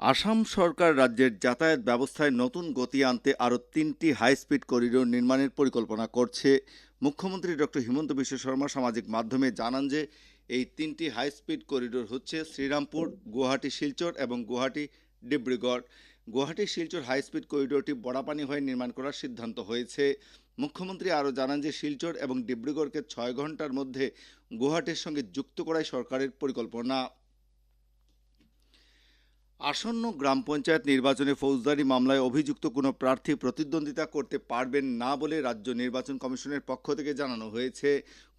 আসাম সরকার রাজ্যের যাতায়াত ব্যবস্থায় নতুন গতি আনতে আরও তিনটি হাই স্পিড করিডোর নির্মাণের পরিকল্পনা করছে মুখ্যমন্ত্রী ডক্টর হিমন্ত বিশ্ব শর্মা সামাজিক মাধ্যমে জানান যে এই তিনটি হাই স্পিড করিডোর হচ্ছে শ্রীরামপুর, গুয়াহাটি, শিলচর এবং গুয়াহাটি, ডিব্রুগড়। গুয়াহাটি, শিলচর হাই স্পিড করিডোরটি বড়াপানি হয়ে নির্মাণ করার সিদ্ধান্ত হয়েছে। মুখ্যমন্ত্রী আরও জানান যে শিলচর এবং ডিব্রুগড়কে ছয় ঘণ্টার মধ্যে গুয়াহাটির সঙ্গে যুক্ত করাই সরকারের পরিকল্পনা। আসন্ন গ্রাম পঞ্চায়েত নির্বাচনে ফৌজদারি মামলায় অভিযুক্ত কোনো প্রার্থী প্রতিদ্বন্দ্বিতা করতে পারবেন না বলে রাজ্য নির্বাচন কমিশনের পক্ষ থেকে জানানো হয়েছে।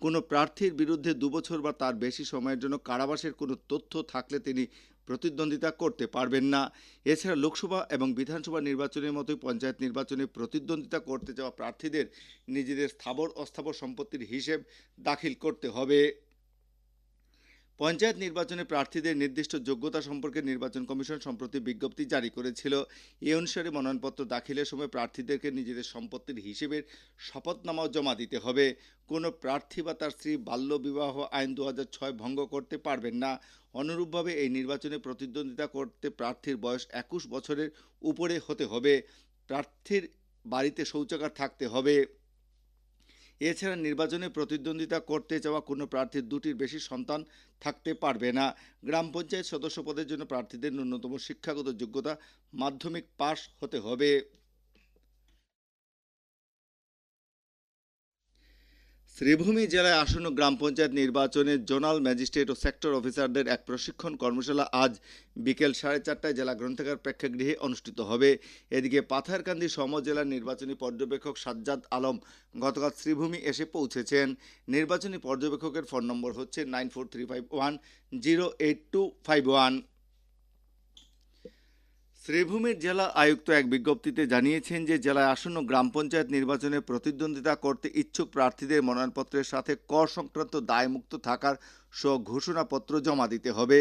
কোনো প্রার্থীর বিরুদ্ধে দুবছর বা তার বেশি সময়ের জন্য কারাবাসের কোনো তথ্য থাকলে তিনি প্রতিদ্বন্দ্বিতা করতে পারবেন না। এছাড়া লোকসভা এবং বিধানসভা নির্বাচনের মতোই পঞ্চায়েত নির্বাচনে প্রতিদ্বন্দ্বিতা করতে যাওয়া প্রার্থীদের নিজেদের স্থাবর অস্থাবর সম্পত্তির হিসেব দাখিল করতে হবে। পঞ্চায়েত নির্বাচনে প্রার্থীদের নির্দিষ্ট যোগ্যতা সম্পর্কে নির্বাচন কমিশন সম্প্রতি বিজ্ঞপ্তি জারি করেছিল। এ অনুসারে মনোনয়নপত্র দাখিলের সময় প্রার্থীদেরকে নিজেদের সম্পত্তির হিসেবের শপথনামাও জমা দিতে হবে। কোনো প্রার্থী বা তার স্ত্রী বাল্যবিবাহ আইন দু ভঙ্গ করতে পারবেন না। অনুরূপভাবে এই নির্বাচনে প্রতিদ্বন্দ্বিতা করতে প্রার্থীর বয়স একুশ বছরের উপরে হতে হবে। প্রার্থীর বাড়িতে শৌচাগার থাকতে হবে। এছাড়া নির্বাচনে প্রতিদ্বন্দ্বিতা করতে যাওয়া কোনো প্রার্থীর দুটির বেশি সন্তান থাকতে পারবে না। গ্রাম পঞ্চায়েত সদস্য পদের জন্য প্রার্থীদের ন্যূনতম শিক্ষাগত যোগ্যতা মাধ্যমিক পাশ হতে হবে। শ্রীভূমি জেলায় আসন্ন গ্রাম পঞ্চায়েত নির্বাচনে জোনাল ম্যাজিস্ট্রেট ও সেক্টর অফিসারদের এক প্রশিক্ষণ কর্মশালা আজ বিকেল সাড়ে চারটায় জেলা গ্রন্থাগার প্রেক্ষাগৃহে অনুষ্ঠিত হবে। এদিকে পাথারকান্দি সম জেলার নির্বাচনী পর্যবেক্ষক সাজ্জাদ আলম গতকাল শ্রীভূমি এসে পৌঁছেছেন। নির্বাচনী পর্যবেক্ষকের ফোন নম্বর হচ্ছে nine four three five one zero eight two five one. শ্রীভূমির জেলা আয়ুক্ত এক বিজ্ঞপ্তিতে জানিয়েছেন যে জেলায় আসন্ন গ্রাম পঞ্চায়েত নির্বাচনে প্রতিদ্বন্দ্বিতা করতে ইচ্ছুক প্রার্থীদের মনোনয়নপত্রের সাথে কর সংক্রান্ত দায়মুক্ত থাকার স্ব ঘোষণাপত্র জমা দিতে হবে।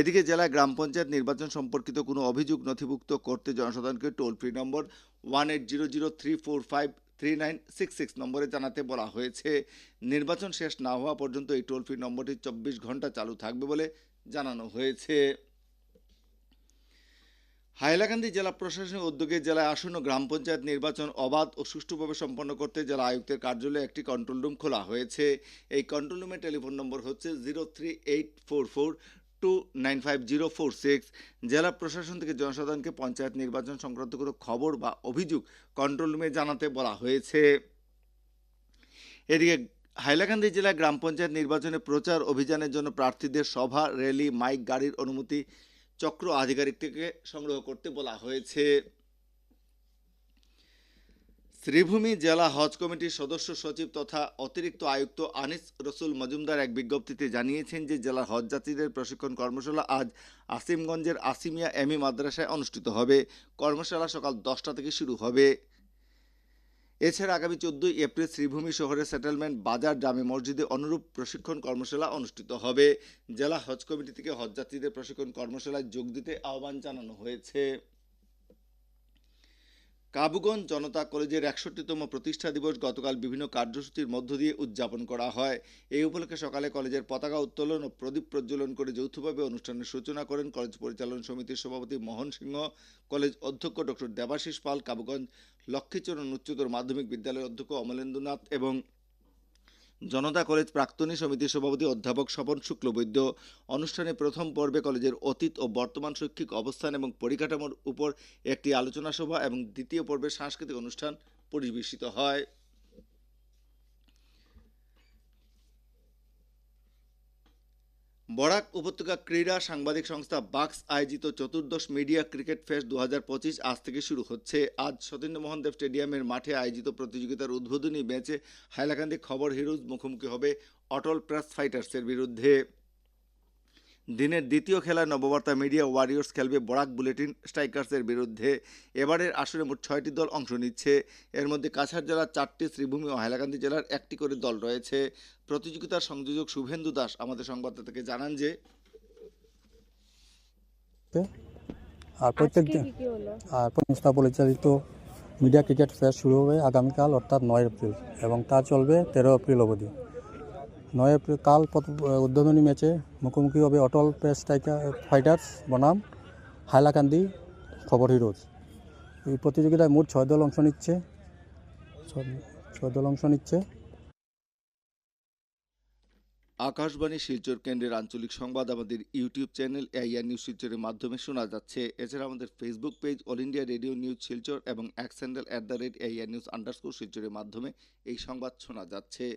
এদিকে জেলায় গ্রাম পঞ্চায়েত নির্বাচন সম্পর্কিত কোনো অভিযোগ নথিভুক্ত করতে জনসাধারণকে টোল ফ্রি নম্বর one eight zero zero three four five three nine six six নম্বরে জানাতে বলা হয়েছে। নির্বাচন শেষ না হওয়া পর্যন্ত এই টোল ফ্রি নম্বরটি চব্বিশ ঘণ্টা চালু থাকবে বলে জানানো হয়েছে। হাইলাকান্দি জেলা প্রশাসনের উদ্যোগে জেলায় আসন্ন গ্রাম পঞ্চায়েত নির্বাচন অবাধ ও সুষ্ঠুভাবে সম্পন্ন করতে জেলা আয়ুক্তের কার্যালয়ে একটি কন্ট্রোল রুম খোলা হয়েছে। এই কন্ট্রোল রুমের টেলিফোন নম্বর হচ্ছে zero three eight four four two nine five zero four six জেলা প্রশাসন থেকে জনসাধারণকে পঞ্চায়েত নির্বাচন সংক্রান্ত কোনো খবর বা অভিযোগ কন্ট্রোল রুমে জানাতে বলা হয়েছে। এদিকে হাইলাকান্দি জেলায় গ্রাম পঞ্চায়েত নির্বাচনে প্রচার অভিযানের জন্য প্রার্থীদের সভা র্যালি মাইক গাড়ির অনুমতি চক্র আধিকারিক থেকে সংগ্রহ করতে বলা হয়েছে। শ্রীভূমি জেলা হজ কমিটির সদস্য সচিব তথা অতিরিক্ত আয়ুক্ত আনিস রসুল মজুমদার এক বিজ্ঞপ্তিতে জানিয়েছেন যে জেলার হজ যাত্রীদের প্রশিক্ষণ কর্মশালা আজ আসিমগঞ্জের আসিমিয়া এমই মাদ্রাসায় অনুষ্ঠিত হবে। কর্মশালা সকাল দশটা থেকে শুরু হবে। এছাড়া আগামী চোদ্দই এপ্রিল শ্রীভূমি শহরের সেটেলমেন্ট বাজার জামে মসজিদে অনুরূপ প্রশিক্ষণ কর্মশালা অনুষ্ঠিত হবে। জেলা হজ কমিটি থেকে হজযাত্রীদের প্রশিক্ষণ কর্মশালায় যোগ দিতে আহ্বান জানানো হয়েছে। কাবুগঞ্জ জনতা কলেজের একষট্টিতম প্রতিষ্ঠা দিবস গতকাল বিভিন্ন কার্যসূচির মধ্য দিয়ে উদযাপন করা হয়। এই উপলক্ষে সকালে কলেজের পতাকা উত্তোলন ও প্রদীপ প্রজ্বলন করে যৌথভাবে অনুষ্ঠানের সূচনা করেন কলেজ পরিচালন সমিতির সভাপতি মোহন সিংহ, কলেজ অধ্যক্ষ ডক্টর দেবাশিস পাল, কাবুগঞ্জ লক্ষ্মীচরণ উচ্চতর মাধ্যমিক বিদ্যালয়ের অধ্যক্ষ অমলেন্দুনাথ এবং জনতা কলেজ প্রাক্তনী সমিতির সভাপতি অধ্যাপক স্বপন শুক্লবৈদ্য অনুষ্ঠানে প্রথম পর্বে কলেজের অতীত ও বর্তমান শৈক্ষিক অবস্থান এবং পরিকাঠামোর উপর একটি আলোচনা সভা এবং দ্বিতীয় পর্বে সাংস্কৃতিক অনুষ্ঠান পরিবেশিত হয়। বরাক উপত্যকা ক্রীড়া সাংবাদিক সংস্থা বাক্স আয়োজিত চতুর্দশ মিডিয়া ক্রিকেট ফেস্ট দু হাজার পঁচিশ আজ থেকে শুরু হচ্ছে। আজ সতীন্দ্রমোহন দেব স্টেডিয়ামের মাঠে আয়োজিত প্রতিযোগিতার উদ্বোধনী ম্যাচে হাইলাকান্দি খবর হিরোজ মুখোমুখি হবে অটল প্রেস ফাইটার্সের বিরুদ্ধে। দিনের দ্বিতীয় খেলায় নববার্তা মিডিয়া ওয়ারিয়র্স খেলবে বরাক বুলেটিন স্ট্রাইকার্সের বিরুদ্ধে। এবারের আসরে মোট ছয়টি দল অংশ নিচ্ছে। এর মধ্যে কাছাড় জেলার চারটি শ্রীভূমি ও হাইলাকান্দি জেলার একটি করে দল রয়েছে। প্রতিযোগিতার সংযোজক শুভেন্দু দাস আমাদের সংবাদদাতাকে জানান যে আর প্রত্যেক আর সংস্থা পরিচালিত মিডিয়া ক্রিকেট ফেয়ার শুরু হবে আগামীকাল অর্থাৎ নয় এপ্রিল এবং তা চলবে তেরো এপ্রিল অবধি। নয় এপ্রিল, কাল উদ্বোধনী ম্যাচে মুখোমুখি হবে অটল স্ট্রাইকার ফাইটার্স, বনাম, হাইলাকান্দি, খবর হিরোজ। এই প্রতিযোগিতায় মোট ছয় দল অংশ নিচ্ছে। ছয়- দল অংশ নিচ্ছে। আকাশবাণী শিলচর কেন্দ্রের আঞ্চলিক সংবাদ আমাদের ইউটিউব চ্যানেল এআইআর নিউজ শিলচরের মাধ্যমে শোনা যাচ্ছে। এছাড়া আমাদের Facebook page all India radio news Silchar এবং handle at the rate AIR news underscore শিলচরের মাধ্যমে এই সংবাদ শোনা যাচ্ছে।